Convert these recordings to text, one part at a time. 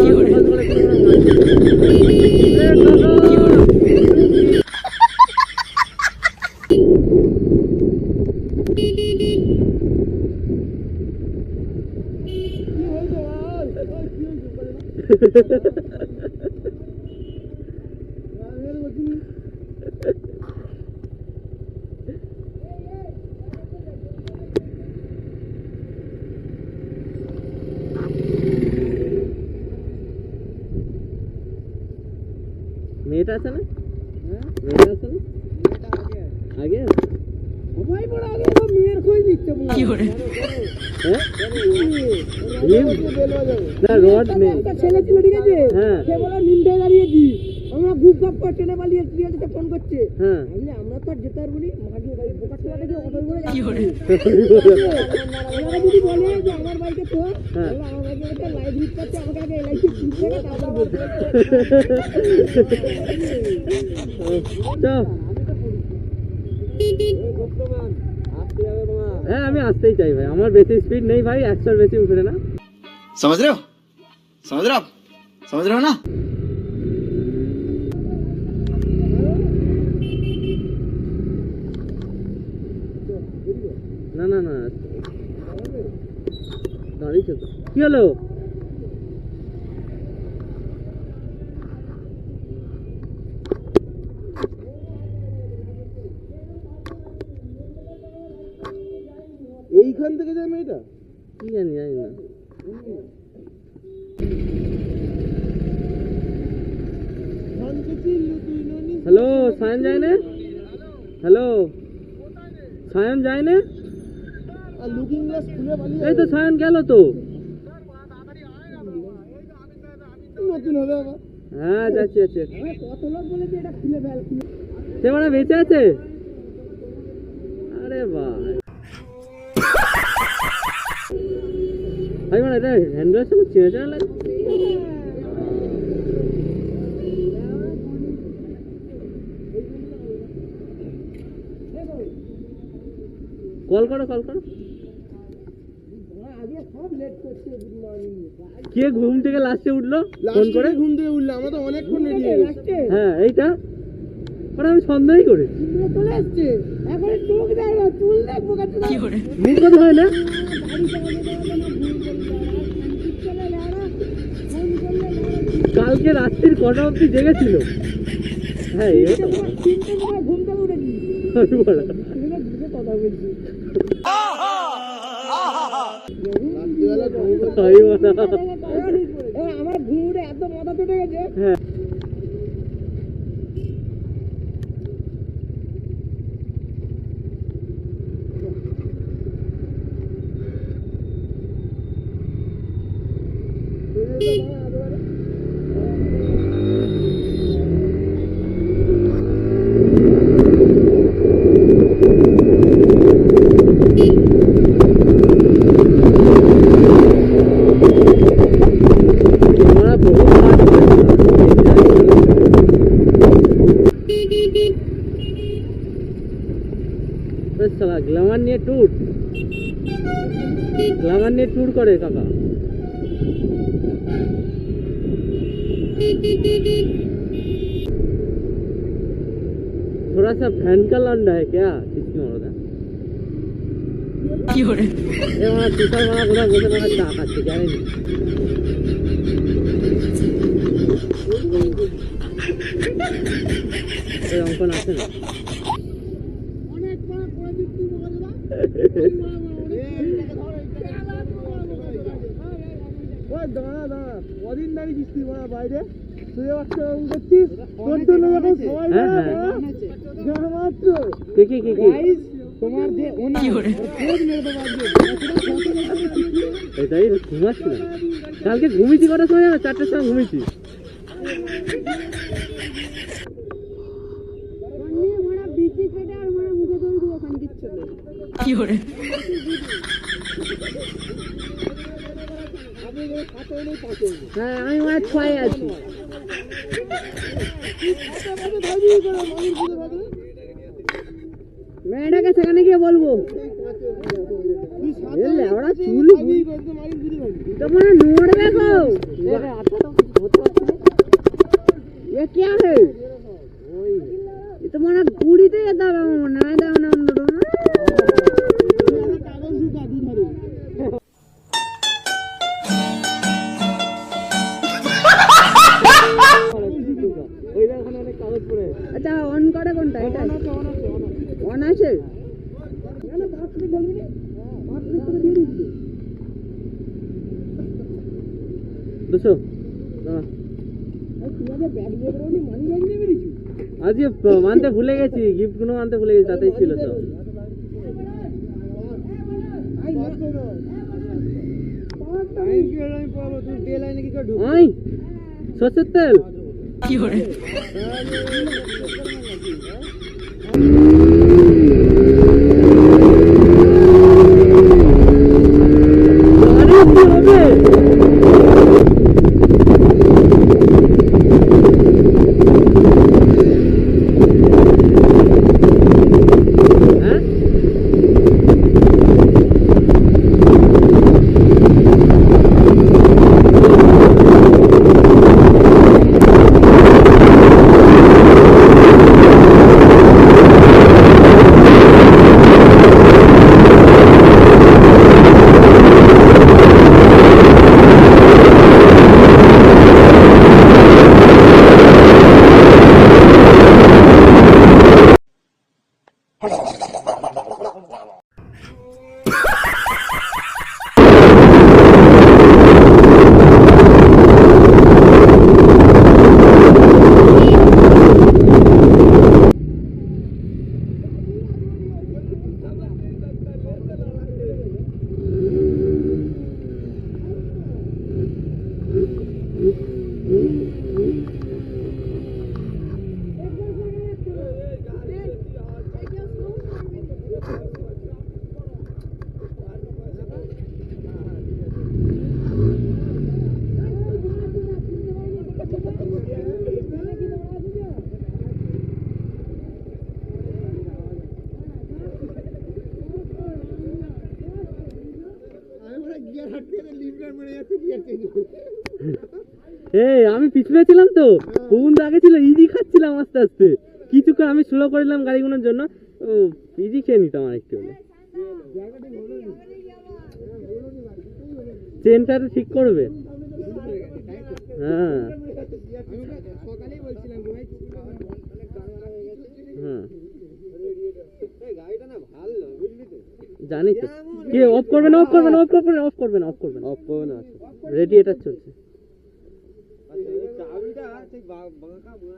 Beautiful. না rod নেই। ছেলে ছিল ঠিক আছে? হ্যাঁ। সে বলে নিন্দে দাঁড়িয়েছি আমরা গুপ গাপ করে ট্রেনে পালিয়ে ট্রেনে ফোন করছে। হ্যাঁ। আমি আমরা তো আর যেতে পারব না। মাঝে বাড়ি বোকার ছেলে দেখে অটো করে যাচ্ছি। যদি বলে যে আমার বাইকে তো হ্যাঁ। আমার বাইকে একটা লাইট হিট করছে আমাকে আগে এলআইসি ঠিক করে তারপর বলতে চল হ্যাঁ আমি আসতেই চাই ভাই আমার বেশি স্পিড নেই ভাই একশোর বেশি উঠবে না समझ रहे हो समझ रहे हो आप समझ रहे हो ना না না না দাঁড়িয়েছে তো কি হলো এইখান থেকে যায় মেয়েটা? কি জানি জানি না। হ্যালো সায়ন যায় না? হ্যালো সায়ন যায় না? এই তো সায়ন গেল তো। নতুন হবে হ্যাঁ যাচ্ছি যাচ্ছি। কত লোক বলেছে এটা খুলে ফেল খুলে। সে মানে বেঁচে আছে? আরে ভাই। ভাই মানে এটা হ্যান্ডেলের সঙ্গে চেনা চেনা লাগে? কল করো কল করো। সব কে ঘুম থেকে লাস্টে উঠল? ফোন করে? ঘুম থেকে উঠলে আমরা তো অনেকক্ষণ হ্যাঁ এইটা। ওটা আমি সন্দেহই করি চলে আসছে। এখন চোখ দেয় না চুল দেখব কথা হয় না? কালকে রাত্রির কটা অবধি জেগেছিল? হ্যাঁ এই তো। ঘুম থেকে উঠেছি কথা বলছি আমার ঘুরে এত মাথা চটে গেছে। হ্যাঁ। বেশ শালা গ্ল্যামার নিয়ে ট্যুর গ্ল্যামার নিয়ে ট্যুর করে কাকা थोड़ा सा फैन का लौंडा है क्या किसकी मरदा কি করে এ মানে তুষার মারা কোথাও বসে মানে চা খাচ্ছে জানি এই অঙ্কন আছে না অনেক খোঁজ মেরে দেবো আজকে এটাই ঘুমাচ্ছিলাম কালকে ঘুমিয়েছি কটার সময়? চারটের সময় ঘুমিয়েছি মারা বিচি কেটে আর মারা মুখে দড়ি দেবো ওখানে কিচ্ছু নেই আপনি যে খাতে নেই পাশে হ্যাঁ আমি মাছ ছয় আছি। মেয়েটাকে সেখানে গিয়ে বলব। চুল তো মানে আচ্ছা অন করে কোনটা? এটা অন আছে দুশো দাঁড়া। আজকে মানতে ভুলে গেছি গিফটগুলো মানতে ভুলে গেছি তাতেই ছিল তো। সর্ষের তেল? আরে কি হবে হ্যাঁ এই আমি পিছনে ছিলাম তো। পবন তো আগে ছিল ইজি খাচ্ছিলাম আস্তে আস্তে। কিছুক্ষণ আমি স্লো করে দিলাম গাড়িগুলোর জন্য। ইজি খেয়ে নিতাম আর একটু হলে চেনটা ঠিক করবে। হ্যাঁ। হ্যাঁ। জানি তো। কি অফ করবেন অফ করবেন অফ করবেন অফ করবেন অফ করবেন অফ করবেন রেডি এটা চলছে।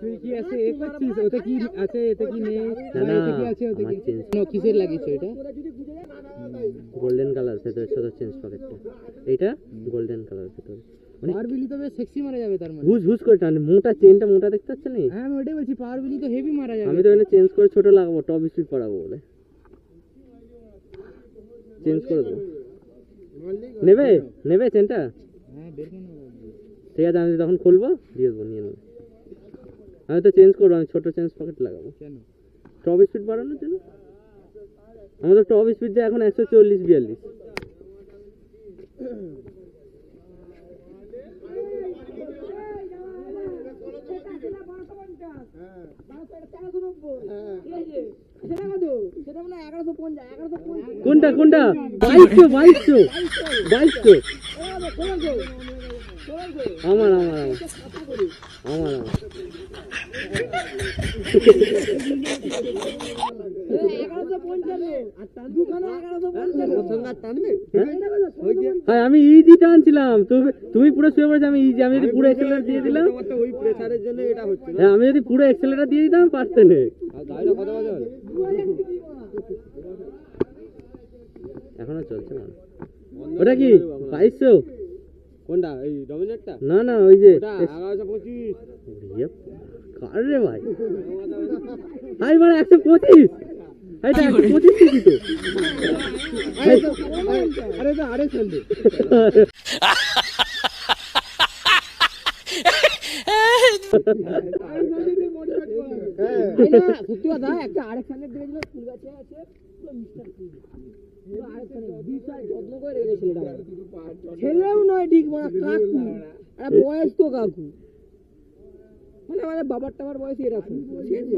তুই কি আছে এ করছিস ওতে কি আছে এতে কি নেই না না আমার চেঞ্জ কিসের লাগিয়েছো এটা গোল্ডেন কালার ভেতরে ছোট চেঞ্জ পকেটটা এইটা গোল্ডেন কালার ভেতরে মানে পাওয়ার বিলি তো বেশ সেক্সি মারা যাবে তার মানে হুজ হুজ করে টানে মোটা চেনটা মোটা দেখতে পাচ্ছেন নি হ্যাঁ আমি ওটাই বলছি পাওয়ার বিলি তো হেভি মারা যাবে আমি তো এখানে চেঞ্জ করে ছোট লাগাবো টপ স্পিড পড়াবো বলে চেঞ্জ করে দেবো নেবে নেবে চেনটা হ্যাঁ বের করে ঠিক আছে আমি তখন খুলবো দিয়ে দেবো নিয়ে নেবে আমি তো চেঞ্জ করব আমি ছোট চেঞ্জ পকেট লাগাবো। কেন? টপ স্পিড বাড়ানোর জন্য? আমাদের টপ স্পিড যে এখন একশো চল্লিশ বিয়াল্লিশ। কোনটা কোনটা? বাইশশো বাইশশো বাইশশো। আমার আমার আমার। আমার আমার এগারোশো পঞ্চাশ দুখানে এগারোশো পঞ্চাশ হ্যাঁ আমি ইজি টানছিলাম তুমি তুমি পুরো শুয়ে পড়েছো আমি ইজি আমি যদি পুরো এক্সেলার দিয়ে দিলাম। ওই প্রেসারের জন্য এটা হচ্ছে হ্যাঁ আমি যদি পুরো এক্সেলার দিয়ে দিতাম পারতে নে? এখনও চলছে না। ওটা কি? বাইশশো? কোনটা? এই ডমিনেটটা? না না ওই যে এগারোশো পঁচিশ। ইয়ে, কার রে ভাই হাই মানে একশো পঁচিশ। এটা একশো পঁচিশ কেজি তো। আরে তো আরে এই না, সত্যি কথা একটা আরেক সামনের দিকে ছিল ফুল গাছে আছে ছেলেও নয় ঠিক মানে কাকু। বয়স্ক কাকু। মানে আমাদের বাবার টাবার বয়স এরকম। ঠিক আছে?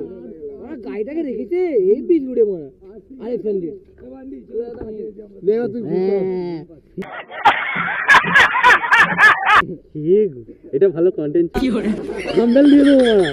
ওরা গাড়িটাকে রেখেছে এই পিচ ঘুরে মারা আরে ফ্যান্ডি দেখো তুই কি এটা ভালো কন্টেন্ট থাম্বনেল দিয়ে দেবো মারা